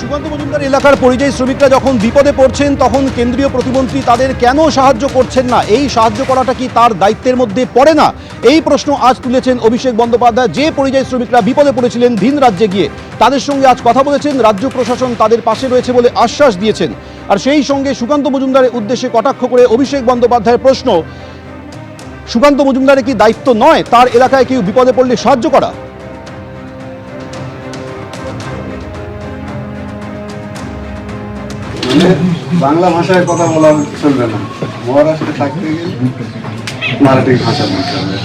সুকান্ত মজুমদার এলাকার পরিযায়ী শ্রমিকরা যখন বিপদে পড়ছেন, তখন কেন্দ্রীয় প্রতিমন্ত্রী তাদের কেন সাহায্য করছেন না? এই সাহায্য করাটা কি তার দায়িত্বের মধ্যে পড়ে না? এই প্রশ্ন আজ তুলেছেন অভিষেক বন্দ্যোপাধ্যায়। যে পরিযায়ী শ্রমিকরা বিপদে পড়েছিলেন ভিন রাজ্যে গিয়ে, তাদের সঙ্গে আজ কথা বলেছেন রাজ্য প্রশাসন, তাদের পাশে রয়েছে বলে আশ্বাস দিয়েছেন। আর সেই সঙ্গে সুকান্ত মজুমদারের উদ্দেশ্যে কটাক্ষ করে অভিষেক বন্দ্যোপাধ্যায়ের প্রশ্ন, সুকান্ত মজুমদারের কি দায়িত্ব নয়? তার এলাকায় কেউ বিপদে পড়লে সাহায্য করা? মানে বাংলা ভাষায় কথা বলা চলবে না। মহারাষ্ট্রে থাকতে গেলে মারাঠি ভাষা বলতে হবে।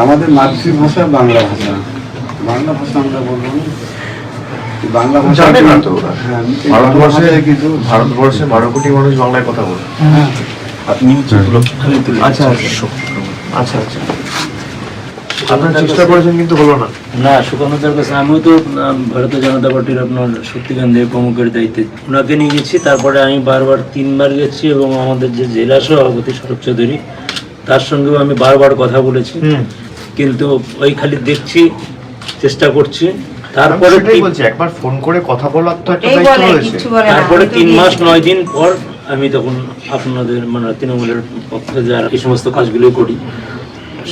আমাদের মাতৃভাষা বাংলা ভাষা। বাংলা ভাষা আমরা বলব না। বাংলা ভাষা তো হ্যাঁ, ভারতবর্ষে কিছু ভারতবর্ষে বারো কোটি মানুষ বাংলায় কথা বলে। আচ্ছা আচ্ছা আচ্ছা। আপনার চেষ্টা করেছেন কিন্তু হলো না। না সুকান্তদার কাছে আমিও তো ভারতীয় জনতা পার্টির আপনার শক্তিকান্ত দেব প্রমুখের দায়িত্বে। ওনাকে নিয়ে গেছি তারপরে আমি বারবার তিনবার গেছি এবং আমাদের যে জেলা সভাপতি শরৎ চৌধুরী তার সঙ্গেও আমি বারবার কথা বলেছি। কিন্তু ওই খালি দেখছি চেষ্টা করছি। তারপরে বলছি একবার ফোন করে কথা বলার তো একটা দায়িত্ব রয়েছে। তারপরে তিন মাস নয় দিন পর আমি তখন আপনাদের মানে তৃণমূলের পক্ষে যারা এই সমস্ত কাজগুলো করি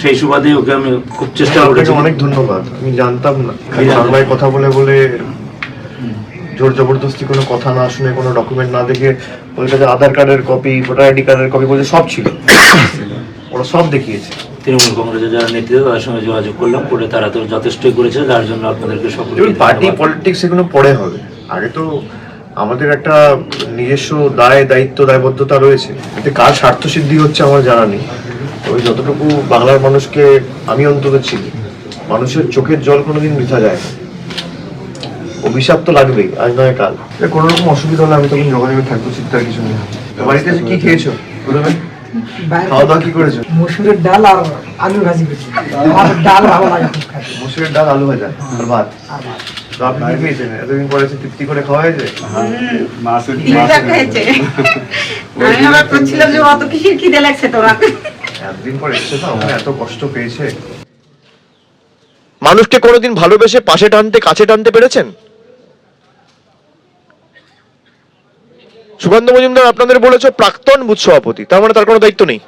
সেই সুবাদে ওকে আমি খুব চেষ্টা করেছি। অনেক ধন্যবাদ। আমি জানতাম না। বাংলায় কথা বলে বলে জোর জবরদস্তি কোনো কথা না শুনে কোনো ডকুমেন্ট না দেখে ওদের কাছে আধার কার্ডের কপি ভোটার আইডি কার্ডের কপি বলছে সব ছিল। ওরা সব দেখিয়েছে। তৃণমূল কংগ্রেসের যারা নেতৃত্ব তাদের সঙ্গে যোগাযোগ করলাম করে তারা তো যথেষ্টই করেছে যার জন্য আপনাদেরকে দেখুন পার্টি পলিটিক্স এগুলো পরে হবে। আগে তো আমাদের একটা নিজস্ব দায় দায়িত্ব দায়বদ্ধতা রয়েছে। এতে কার স্বার্থ সিদ্ধি হচ্ছে আমার জানা নেই। ওই যতটুকু বাংলার মানুষকে আমি অন্তত চিনি মানুষের চোখের জল কোনোদিন বৃথা যায় না। অভিশাপ তো লাগবেই আজ নয় কাল। এ কোনো রকম অসুবিধা হলে আমি তখন যোগাযোগে থাকব চিন্তার কিছু নেই। তো বাড়িতে এসে কি খেয়েছো? প্রথমে খাওয়া দাওয়া কি করেছ? মসুরের ডাল আর আলু ভাজি করছি। ডাল ভালো লাগে মসুরের ডাল আলু ভাজা আর ভাত? তো আপনি কি খেয়েছেন? এতদিন পরে এসে তৃপ্তি করে খাওয়া হয়েছে? খেয়েছে। আমি আবার করছিলাম যে অত কিসের খিদে লাগছে তোরা? একদিন পর তো এত কষ্ট পেয়েছে। মানুষকে কোনোদিন ভালোবেসে পাশে টানতে, কাছে টানতে পেরেছেন? সুকান্ত মজুমদার আপনাদের বলেছে প্রাক্তন বুথ সভাপতি, তার মানে তার কোনো দায়িত্ব নেই।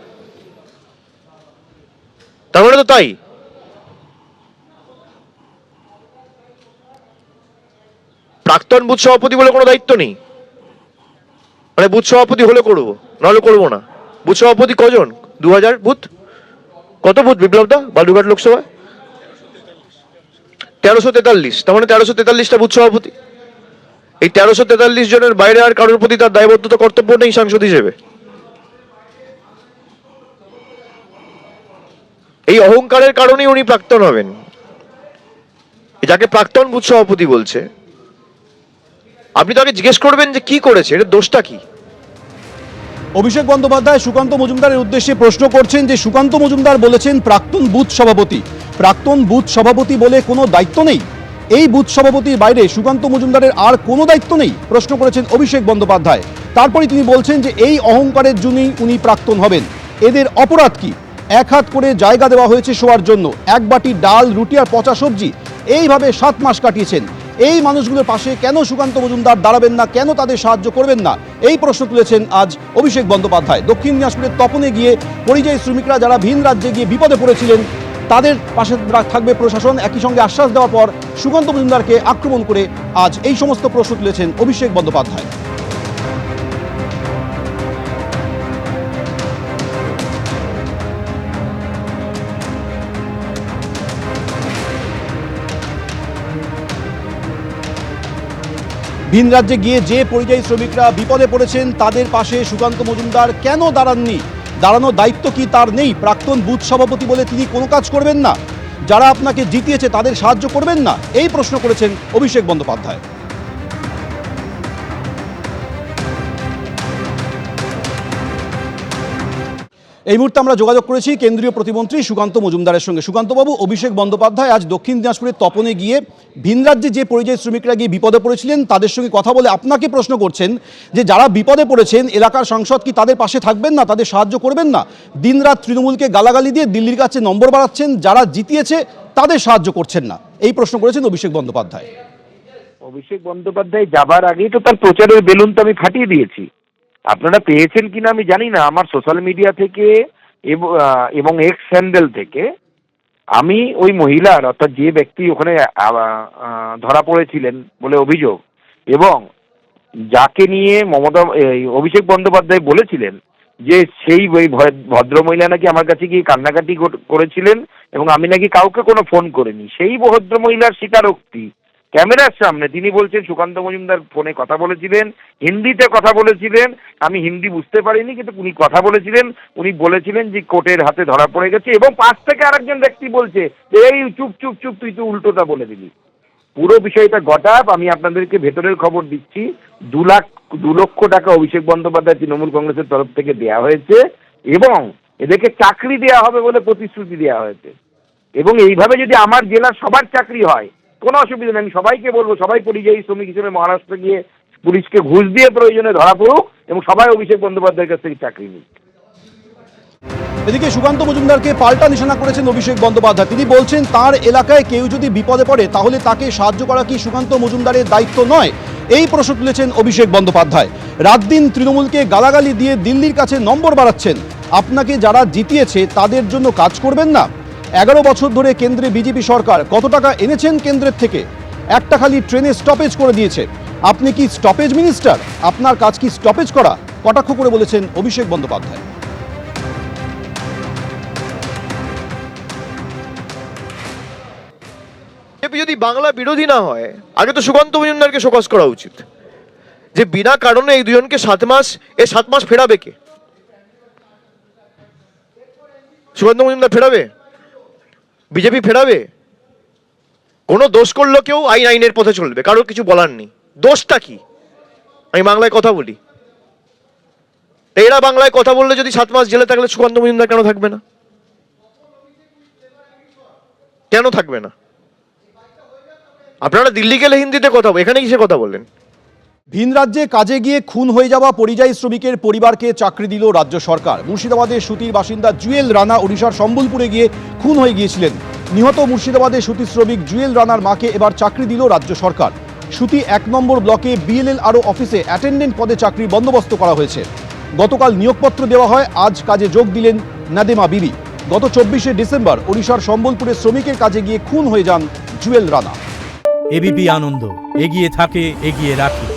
তার মানে তো তাই। প্রাক্তন বুথ সভাপতি বলে কোনো দায়িত্ব নেই। মানে বুথ সভাপতি হলে করব, নাহলে করব না। বুথ সভাপতি কজন? দু হাজার বুথ? কত বুথ বিপ্লব দা বালুঘাট লোকসভায়? তেরোশো তেতাল্লিশ। তার মানে তেরোশো তেতাল্লিশটা বুথ সভাপতি। এই তেরোশো তেতাল্লিশ জনের বাইরে আর কারোর প্রতি তার দায়বদ্ধতা কর্তব্য নেই সাংসদ হিসেবে। এই অহংকারের কারণেই উনি প্রাক্তন হবেন। যাকে প্রাক্তন বুথ সভাপতি বলছে। আপনি তাকে জিজ্ঞেস করবেন যে কি করেছে? এটা দোষটা কি? অভিষেক বন্দ্যোপাধ্যায়, সুকান্ত মজুমদারের উদ্দেশ্যে প্রশ্ন করছেন যে, সুকান্ত মজুমদার বলেছেন প্রাক্তন বুথ সভাপতি। প্রাক্তন বুথ সভাপতি বলে কোনো দায়িত্ব নেই। এই বুথ সভাপতির বাইরে সুকান্ত মজুমদারের আর কোনো দায়িত্ব নেই, প্রশ্ন করেছেন অভিষেক বন্দ্যোপাধ্যায়। তারপরে তিনি বলছেন যে, এই অহংকারের জন্যই উনি প্রাক্তন হবেন। এদের অপরাধ কি? এক হাত করে জায়গা দেওয়া হয়েছে শোয়ার জন্য, এক বাটি ডাল, রুটি আর পচা সবজি, এইভাবে সাত মাস কাটিয়েছেন। এই মানুষগুলোর পাশে কেন সুকান্ত মজুমদার দাঁড়াবেন না? কেন তাদের সাহায্য করবেন না? এই প্রশ্ন তুলেছেন আজ অভিষেক বন্দ্যোপাধ্যায়। দক্ষিণ দিনাজপুরের তপনে গিয়ে পরিযায়ী শ্রমিকরা যারা ভিন রাজ্যে গিয়ে বিপদে পড়েছিলেন, তাদের পাশে থাকবে প্রশাসন। একই সঙ্গে আশ্বাস দেওয়ার পর সুকান্ত মজুমদারকে আক্রমণ করে আজ এই সমস্ত প্রশ্ন তুলেছেন অভিষেক বন্দ্যোপাধ্যায়। ভিন রাজ্যে গিয়ে যে পরিযায়ী শ্রমিকরা বিপদে পড়েছেন, তাদের পাশে সুকান্ত মজুমদার কেন দাঁড়াননি? দাঁড়ানোর দায়িত্ব কি তার নেই? প্রাক্তন বুথ সভাপতি বলে তিনি কোনো কাজ করবেন না। যারা আপনাকে জিতিয়েছে তাদের সাহায্য করবেন না? এই প্রশ্ন করেছেন অভিষেক বন্দ্যোপাধ্যায়। এই মুহূর্তে আমরা যোগাযোগ করেছি কেন্দ্রীয় প্রতিমন্ত্রী সুকান্ত মজুমদারের সঙ্গে। সুকান্তবাবু, অভিষেক বন্দ্যোপাধ্যায় আজ দক্ষিণ দিনাজপুরের তপনে গিয়ে ভিন রাজ্যে যে পরিযায়ী শ্রমিকরা গিয়ে বিপদে পড়েছিলেন, তাদের সঙ্গে কথা বলে আপনাকে প্রশ্ন করছেন যে যারা বিপদে পড়েছেন, এলাকার সাংসদ কি তাদের পাশে থাকবেন না, তাদের সাহায্য করবেন না? দিনরাত তৃণমূলকে গালাগালি দিয়ে দিল্লির কাছে নম্বর বাড়াচ্ছেন, যারা জিতিয়েছে তাদের সাহায্য করছেন না। এই প্রশ্ন করেছেন অভিষেক বন্দ্যোপাধ্যায়। অভিষেক বন্দ্যোপাধ্যায় যাবার আগেই তো তার প্রচারের বেলুন তো আমি ফাটিয়ে দিয়েছি। আপনারা পেয়েছেন কিনা আমি জানি না। আমার সোশ্যাল মিডিয়া থেকে এব- এক্স হ্যান্ডেল থেকে আমি ওই মহিলার, অর্থাৎ যে ব্যক্তি ওখানে ধরা পড়েছিলেন বলে অভিযোগ এবং যাকে নিয়ে মমতা অভিষেক বন্দ্যোপাধ্যায় বলেছিলেন যে সেই ওই ভয়- ভদ্রমহিলা নাকি আমার কাছে গিয়ে কান্নাকাটি করেছিলেন এবং আমি নাকি কাউকে কোনো ফোন করিনি। সেই ভদ্র মহিলার স্বীকারোক্তি ক্যামেরার সামনে তিনি বলছেন, সুকান্ত মজুমদার ফোনে কথা বলেছিলেন, হিন্দিতে কথা বলেছিলেন, আমি হিন্দি বুঝতে পারিনি, কিন্তু উনি কথা বলেছিলেন, উনি বলেছিলেন যে কোর্টের হাতে ধরা পড়ে গেছে এবং পাশ থেকে আরেকজন ব্যক্তি বলছে এই চুপ চুপ চুপ, তুই তো উল্টোটা বলে দিলি। পুরো বিষয়টা গটাপ, আমি আপনাদেরকে ভেতরের খবর দিচ্ছি। দু লাখ, দু লক্ষ টাকা অভিষেক বন্দ্যোপাধ্যায় তৃণমূল কংগ্রেসের তরফ থেকে দেওয়া হয়েছে এবং এদেরকে চাকরি দেওয়া হবে বলে প্রতিশ্রুতি দেওয়া হয়েছে। এবং এইভাবে যদি আমার জেলার সবার চাকরি হয় কোনো অসুবিধা নেই। আমি সবাইকে বলব, সবাই পরিযায়ী শ্রমিক হিসেবে মহারাষ্ট্রে গিয়ে পুলিশকে ঘুষ দিয়ে প্রয়োজনে ধরা পড়ুক এবং সবাই অভিষেক বন্দ্যোপাধ্যায়ের কাছ থেকে চাকরি নিক। এদিকে সুকান্ত মজুমদারকে পাল্টা নিশানা করেছেন অভিষেক বন্দ্যোপাধ্যায়। তিনি বলছেন, তার এলাকায় কেউ যদি বিপদে পড়ে, তাহলে তাকে সাহায্য করা কি সুকান্ত মজুমদারের দায়িত্ব নয়? এই প্রশ্ন তুলেছেন অভিষেক বন্দ্যোপাধ্যায়। রাত দিন তৃণমূলকে গালাগালি দিয়ে দিল্লির কাছে নম্বর বাড়াচ্ছেন। আপনাকে যারা জিতিয়েছে, তাদের জন্য কাজ করবেন না? এগারো বছর ধরে কেন্দ্রে বিজেপি সরকার। কত টাকা এনেছেন কেন্দ্রের থেকে? একটা খালি ট্রেনে স্টপেজ করে দিয়েছে। আপনি কি স্টপেজ মিনিস্টার আপনার কাজ কি স্টপেজ করা? কটাক্ষ করে বলেছেন অভিষেক বন্দ্যোপাধ্যায়। যদি বাংলা বিরোধী না হয়, আগে তো সুকান্ত মজুমদারকে শোকজ করা উচিত। যে বিনা কারণে এই দুজনকে সাত মাস, এ সাত মাস ফেরাবে কে? সুকান্ত মজুমদার ফেরাবে? বিজেপি ফেরাবে? কোনো দোষ করল কেউ, আইন আইনের পথে চলবে। কারোর কিছু বলার নেই। দোষটা কি? আমি বাংলায় কথা বলি। এরা বাংলায় কথা বললে যদি সাত মাস জেলে থাকলে সুকান্ত মজুমদার কেন থাকবে না? কেন থাকবে না? আপনারা দিল্লি গেলে হিন্দিতে কথা এখানে কিসে কথা বললেন ভিন রাজ্যে কাজে গিয়ে খুন হয়ে যাওয়া পরিযায়ী শ্রমিকের পরিবারকে চাকরি দিল রাজ্য সরকার। মুর্শিদাবাদের সুতির বাসিন্দা জুয়েল রানা ওড়িশার সম্বলপুরে গিয়ে খুন হয়ে গিয়েছিলেন। নিহত মুর্শিদাবাদের সুতি শ্রমিক জুয়েল রানার মাকে এবার চাকরি দিল রাজ্য সরকার। সুতি এক নম্বর ব্লকে বিএলএল আরও অফিসে অ্যাটেন্ডেন্ট পদে চাকরির বন্দোবস্ত করা হয়েছে। গতকাল নিয়োগপত্র দেওয়া হয়, আজ কাজে যোগ দিলেন নাদেমা বিবি। গত চব্বিশে ডিসেম্বর ওড়িশার সম্বলপুরে শ্রমিকের কাজে গিয়ে খুন হয়ে যান জুয়েল রানা। এবিপি আনন্দ, এগিয়ে থাকে, এগিয়ে রাখে।